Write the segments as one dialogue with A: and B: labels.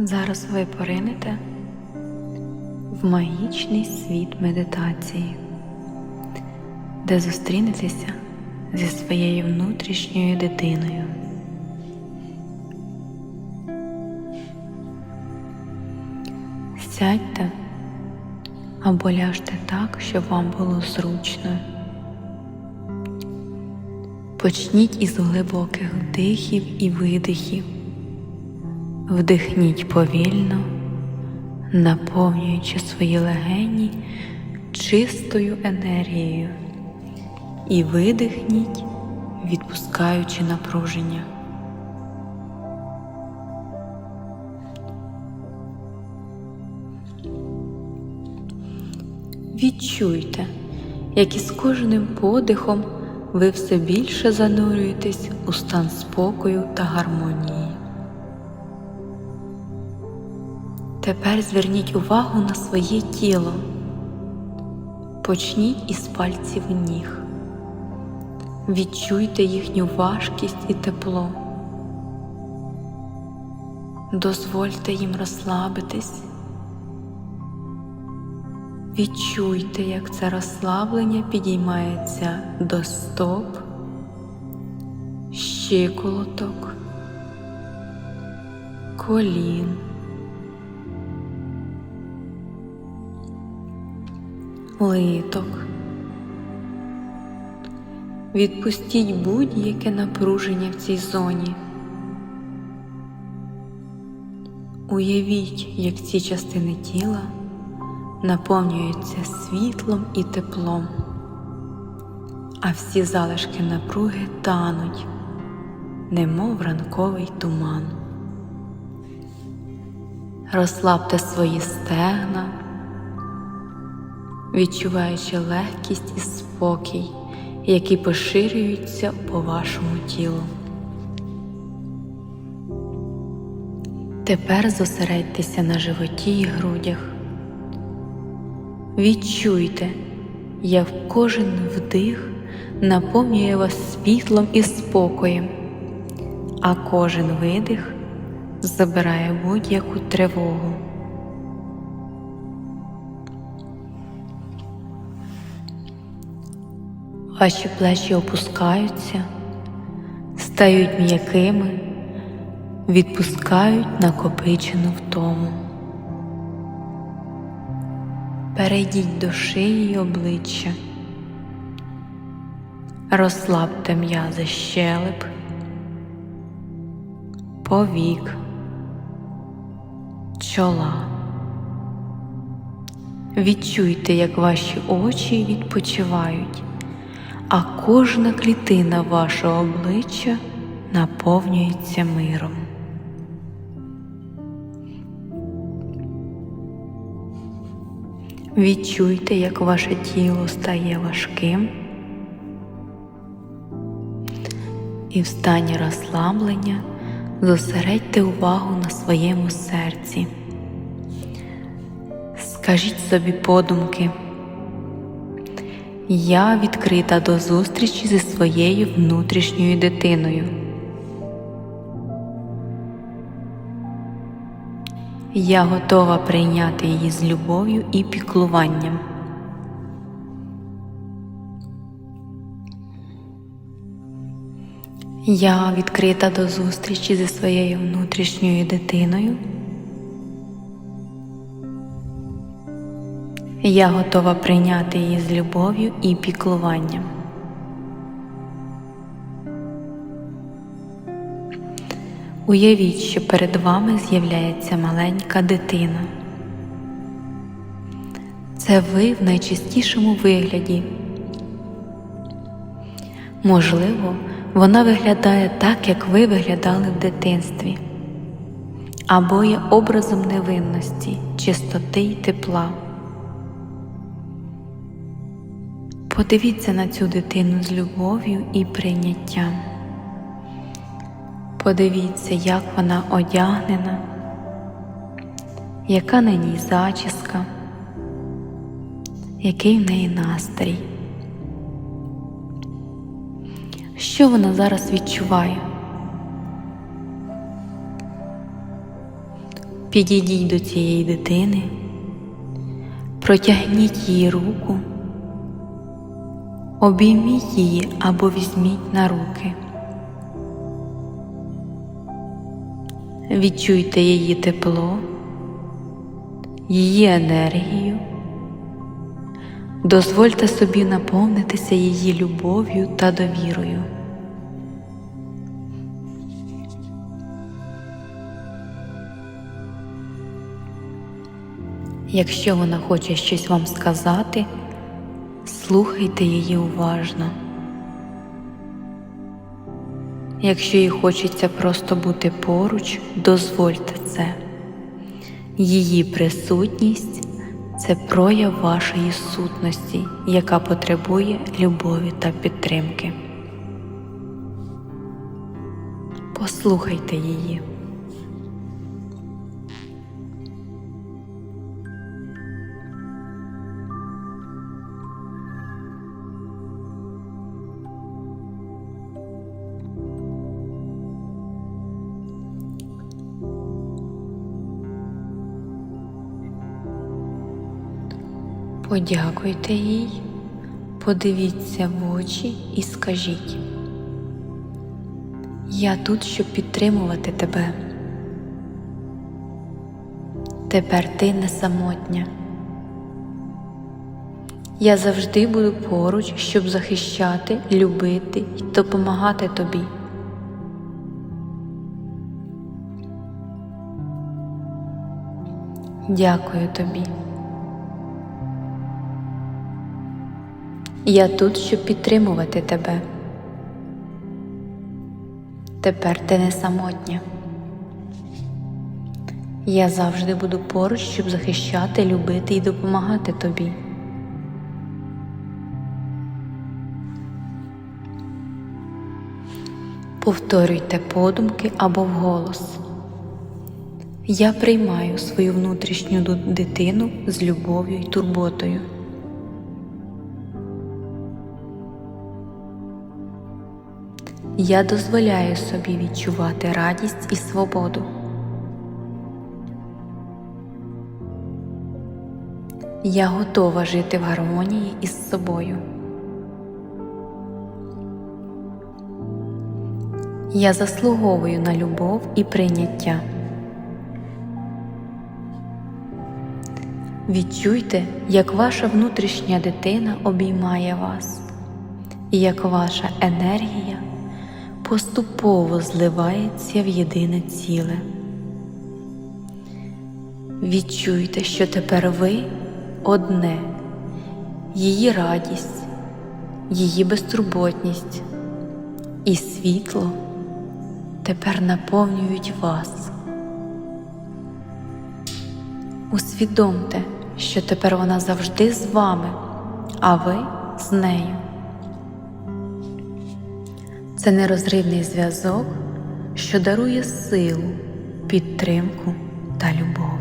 A: Зараз ви поринете в магічний світ медитації, де зустрінетеся зі своєю внутрішньою дитиною. Сядьте або ляжте так, щоб вам було зручно. Почніть із глибоких вдихів і видихів. Вдихніть повільно, наповнюючи свої легені чистою енергією, і видихніть, відпускаючи напруження. Відчуйте, як із кожним подихом ви все більше занурюєтесь у стан спокою та гармонії. Тепер зверніть увагу на своє тіло. Почніть із пальців ніг. Відчуйте їхню важкість і тепло. Дозвольте їм розслабитись. Відчуйте, як це розслаблення підіймається до стоп, щиколоток, колін. Литок. Відпустіть будь-яке напруження в цій зоні. Уявіть, як ці частини тіла наповнюються світлом і теплом, а всі залишки напруги тануть, немов ранковий туман. Розслабте свої стегна, відчуваючи легкість і спокій, які поширюються по вашому тілу. Тепер зосередьтеся на животі і грудях. Відчуйте, як кожен вдих наповнює вас світлом і спокоєм, а кожен видих забирає будь-яку тривогу. Ваші плечі опускаються, стають м'якими, відпускають накопичену втому. Перейдіть до шиї й обличчя, розслабте м'язи щелеп, повік, чола. Відчуйте, як ваші очі відпочивають, а кожна клітина вашого обличчя наповнюється миром. Відчуйте, як ваше тіло стає важким і в стані розслаблення зосередьте увагу на своєму серці. Скажіть собі подумки, я відкрита до зустрічі зі своєю внутрішньою дитиною. Я готова прийняти її з любов'ю і піклуванням. Я відкрита до зустрічі зі своєю внутрішньою дитиною. Я готова прийняти її з любов'ю і піклуванням. Уявіть, що перед вами з'являється маленька дитина. Це ви в найчистішому вигляді. Можливо, вона виглядає так, як ви виглядали в дитинстві, або є образом невинності, чистоти й тепла. Подивіться на цю дитину з любов'ю і прийняттям. Подивіться, як вона одягнена, яка на ній зачіска, який в неї настрій. Що вона зараз відчуває? Підійдіть до цієї дитини, протягніть її руку, обійміть її або візьміть на руки. Відчуйте її тепло, її енергію. Дозвольте собі наповнитися її любов'ю та довірою. Якщо вона хоче щось вам сказати, слухайте її уважно. Якщо їй хочеться просто бути поруч, дозвольте це. Її присутність це прояв вашої сутності, яка потребує любові та підтримки. Послухайте її. Подякуйте їй, подивіться в очі і скажіть. Я тут, щоб підтримувати тебе. Тепер ти не самотня. Я завжди буду поруч, щоб захищати, любити і допомагати тобі. Дякую тобі. Я тут, щоб підтримувати тебе. Тепер ти не самотня. Я завжди буду поруч, щоб захищати, любити і допомагати тобі. Повторюйте подумки або вголос. Я приймаю свою внутрішню дитину з любов'ю і турботою. Я дозволяю собі відчувати радість і свободу. Я готова жити в гармонії із собою. Я заслуговую на любов і прийняття. Відчуйте, як ваша внутрішня дитина обіймає вас, і як ваша енергія поступово зливається в єдине ціле. Відчуйте, що тепер ви одне, її радість, її безтурботність і світло тепер наповнюють вас. Усвідомте, що тепер вона завжди з вами, а ви з нею. Це нерозривний зв'язок, що дарує силу, підтримку та любов.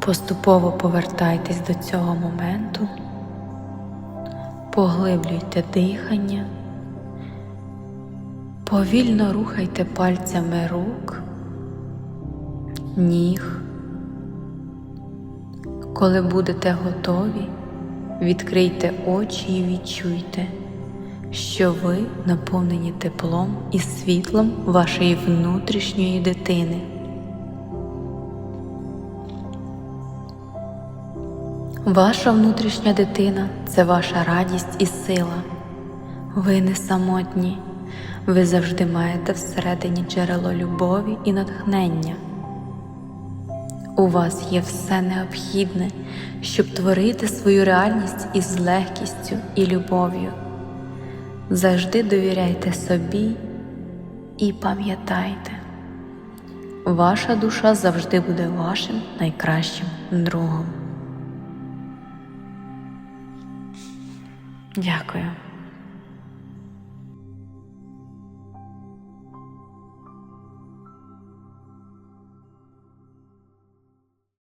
A: Поступово повертайтесь до цього моменту, поглиблюйте дихання, повільно рухайте пальцями рук, ніг. Коли будете готові, відкрийте очі і відчуйте, що ви наповнені теплом і світлом вашої внутрішньої дитини. Ваша внутрішня дитина це ваша радість і сила. Ви не самотні, ви завжди маєте всередині джерело любові і натхнення. У вас є все необхідне, щоб творити свою реальність із легкістю і любов'ю. Завжди довіряйте собі і пам'ятайте, ваша душа завжди буде вашим найкращим другом. Дякую.